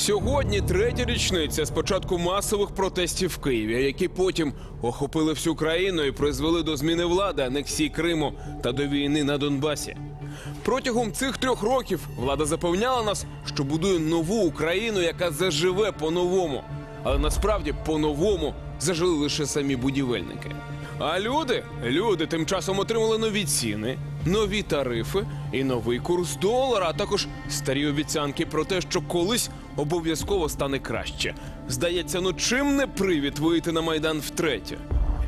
Сьогодні третя річниця з початку масових протестів в Києві, які потім охопили всю країну і призвели до зміни влади, анексії Криму та до війни на Донбасі. Протягом цих трьох років влада запевняла нас, що будує нову Україну, яка заживе по-новому. Але насправді по-новому зажили лише самі будівельники. А люди, люди тим часом отримали нові ціни, нові тарифи і новий курс долара, а також старі обіцянки про те, що колись обов'язково стане краще. Здається, ну чим не привід вийти на майдан втретє?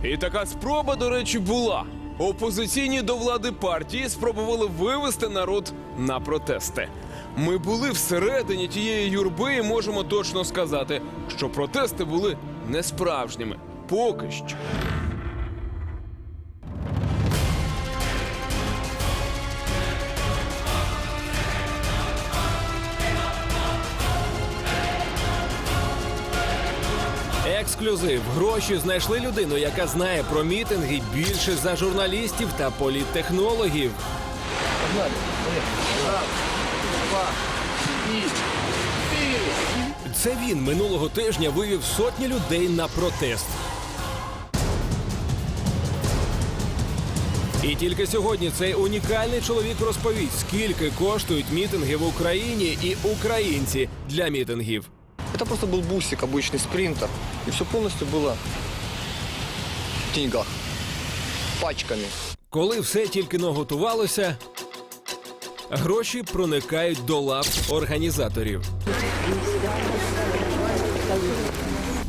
І така спроба, до речі, була. Опозиційні до влади партії спробували вивести народ на протести. Ми були всередині тієї юрби і можемо точно сказати, що протести були несправжніми. Поки що. Ексклюзив. Гроші знайшли людину, яка знає про мітинги більше за журналістів та політтехнологів. Це він минулого тижня вивів сотні людей на протест. І тільки сьогодні цей унікальний чоловік розповість, скільки коштують мітинги в Україні і українці для мітингів. Это просто был бусик, обычный спринтер. И все полностью было в деньгах. Пачками. Коли все тільки но готувалося, гроші проникають до лап організаторів.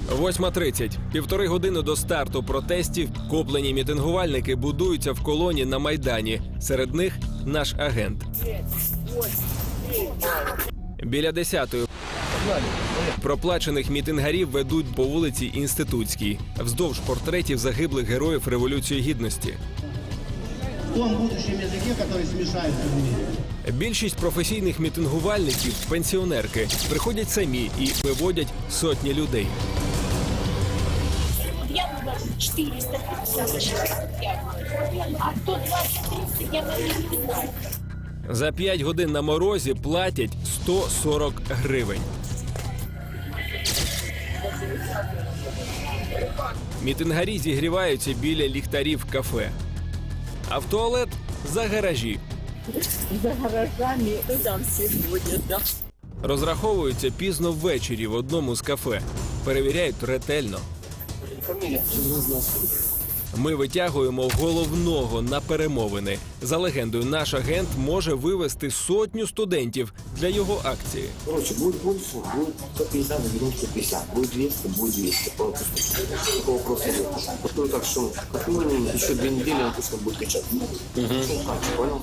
8.30. Півтори години до старту протестів куплені мітингувальники будуються в колоні на Майдані. Серед них наш агент. Біля 10-ї проплачених мітингарів ведуть по вулиці Інститутській, вздовж портретів загиблих героїв Революції Гідності. в том будущем языке, который смешает людей. Більшість професійних мітингувальників пенсіонерки приходять самі і виводять сотні людей. Я была 455, а 120 я не знаю. За 5 годин на морозі платять 140 гривень. Мітингарі зігріваються біля ліхтарів кафе. А в туалет за гаражі. За гаражами там все ходят, да. Розраховуються пізно ввечері в одному з кафе. Перевіряють ретельно. Ми витягуємо головного на перемовини. За легендою, наш агент може вивести сотню студентів для його акції. Короче, буде більше, буде 150, буде 150. буде 200, буде 200. Такого просто не Ну, так що, як мінімум, ще дві неділі, он точно будет качать. Ну, как, понял?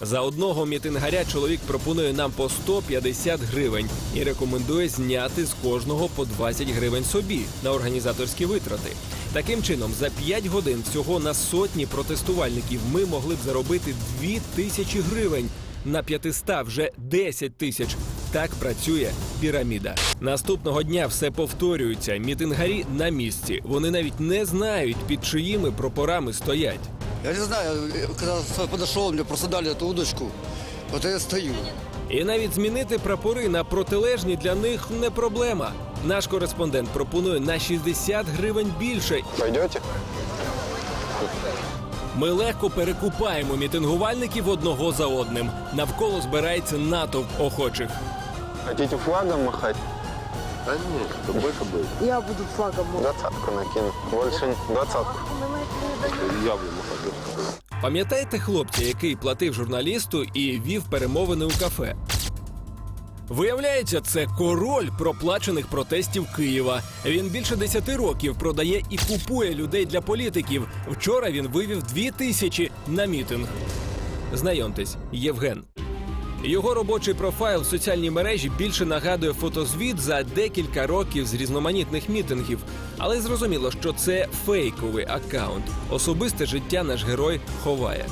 За одного мітингаря чоловік пропонує нам по 150 гривень і рекомендує зняти з кожного по 20 гривень собі на організаторські витрати. Таким чином, за 5 годин всього на сотні протестувальників ми могли б заробити 2 тисячі гривень. На 500 вже 10 тисяч. Так працює піраміда. Наступного дня все повторюється. Мітингарі на місці. Вони навіть не знають, під чиїми прапорами стоять. Я не знаю, когда подошел, мне просто дали эту удочку. Вот я стою. І навіть змінити прапори на протилежні для них не проблема. Наш кореспондент пропонує на 60 гривень більше. Пойдете? Ми легко перекупаємо мітингувальників одного за одним. Навколо збирається натовп охочих. Хотите флагом махать? Да нет, чтобы больше будет. Я буду флагом. Двадцатку накину. Больше двадцатку. Я буду махать. Пам'ятаєте хлопця, який платив журналісту і вів перемовини у кафе? Виявляється, це король проплачених протестів Києва. Він більше 10 років продає і купує людей для політиків. Вчора він вивів дві тисячі на мітинг. Знайомтесь, Євген. Його робочий профайл в соціальній мережі більше нагадує фотозвіт за декілька років з різноманітних мітингів, але зрозуміло, що це фейковий аккаунт. Особисте життя наш герой ховає.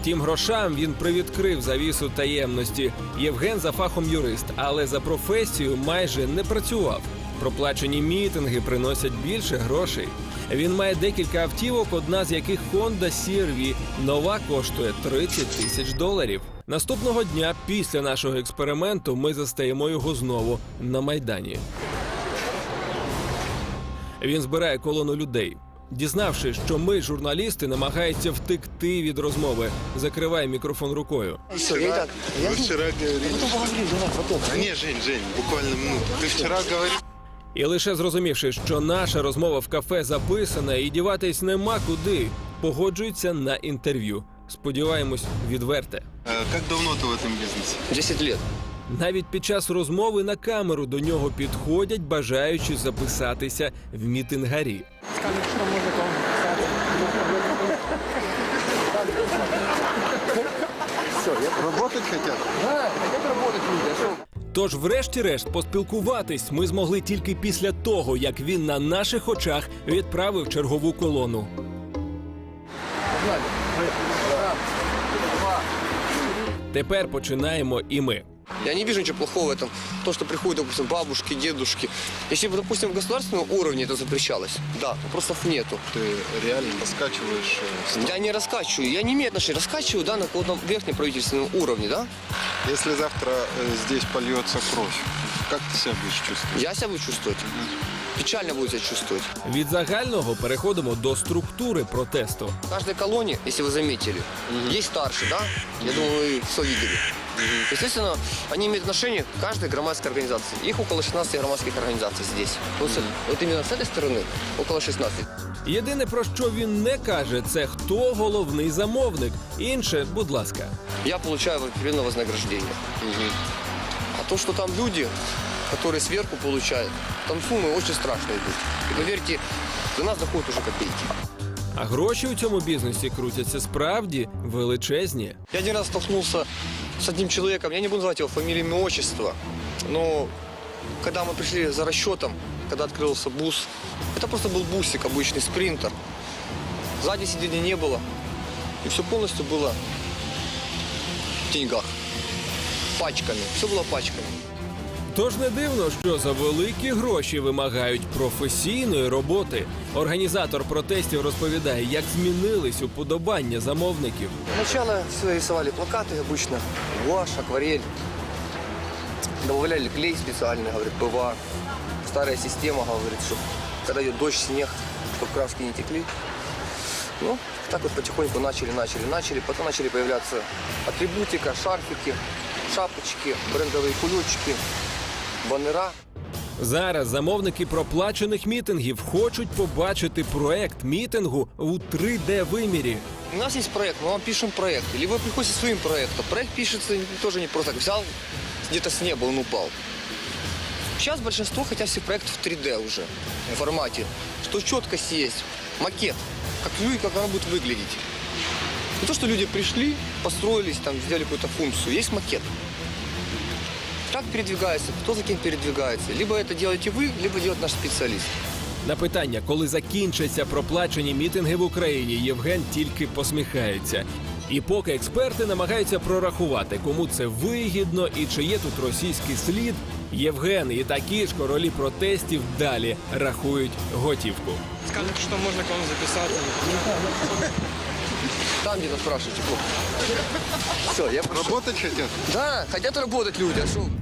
Втім, грошам він привідкрив завісу таємності. Євген за фахом юрист, але за професією майже не працював. Проплачені мітинги приносять більше грошей. Він має декілька автівок, одна з яких Honda CR-V. Нова коштує 30 тисяч доларів. Наступного дня після нашого експерименту ми застаємо його знову на майдані. Він збирає колону людей. Дізнавшись, що ми, журналісти, намагається втекти від розмови, закриває мікрофон рукою. Я и Вы вчера говорили. Потом. Да не, Жень, Жень, буквально минуту. Ты вчера говорил. І лише зрозумівши, що наша розмова в кафе записана і діватись нема куди, погоджується на інтерв'ю. Сподіваємось, відверте. э, Как давно ты в этом бизнесе? 10 лет. Навіть під час розмови на камеру до нього підходять, бажаючи записатися в мітингарі. Работать хотят? Тож, врешті-решт, поспілкуватись ми змогли тільки після того, як він на наших очах відправив чергову колону. Тепер починаємо і ми. Я не вижу ничего плохого в этом. То, что приходят, допустим, бабушки, дедушки. Если бы, допустим, в государственном уровне это запрещалось, да, вопросов нету. Ты реально раскачиваешь э. Я не раскачиваю, я не имею отношения. Раскачиваю, да, на каком-то верхнем правительственном уровне, да. Если завтра э, здесь польется кровь, как ты себя будешь чувствовать? Я себя буду чувствовать. Печально буду себя чувствовать. Від загального переходимо до структури протесту. В каждой колонии, если вы заметили, есть старший, да? Я думаю, вы все видели. Естественно, они имеют отношение к каждой громадской организации. Их около 16 громадских организаций здесь. Вот, с- вот именно с этой стороны около 16. Єдине про що він не каже, це хто головний замовник. Інше, будь ласка. Я получаю определенное вознаграждение. А то, что там люди, которые сверху получают, там суммы очень страшные идут. И поверьте, до нас доходят уже копейки. А гроші у цьому бізнесі крутяться справді величезні. Я один раз столкнулся с одним человеком, я не буду называть его фамилию, имя, отчество, но когда мы пришли за расчетом, когда открылся бус, это просто был бусик, обычный спринтер. Сзади сиденья не было, и все полностью было в деньгах, пачками, все было пачками. Тож не дивно, що за великі гроші вимагають професійної роботи. Організатор протестів розповідає, як змінились уподобання замовників. Сначала все рисовали плакаты обычно, гуашь, акварель. Добавляли клей специальный, говорит, ПВА. Старая система, говорит, что когда идет дождь, снег, чтобы краски не текли. Ну, так вот потихоньку начали, начали, начали. Потом начали появляться атрибутика, шарфики, шапочки, брендовые кулечки, баннера. Зараз замовники проплачених мітингів хочуть побачити проект мітингу у 3D-вимірі. У нас есть проект, мы вам пишем проект. Либо вы приходите со своим проектом. Проект пишется тоже не просто так. Взял где-то с неба, он упал. Сейчас большинство хотят все проект в 3D уже, в формате. Что четкость есть, макет, как, люди, как оно будет выглядеть. Не то, что люди пришли, построились, там, сделали какую-то функцию. Есть макет. Как передвигается, кто за кем передвигается. Либо это делаете вы, либо делает наш специалист. На питання, коли закінчаться проплачені мітинги в Україні, Євген тільки посміхається. І поки експерти намагаються прорахувати, кому це вигідно і чи є тут російський слід, Євген і такі ж королі протестів далі рахують готівку. Скажут, что можно к вам записаться. Там где-то спрашивайте. Все, я пошел. Работать хотят? Да, хотят работать люди, а что?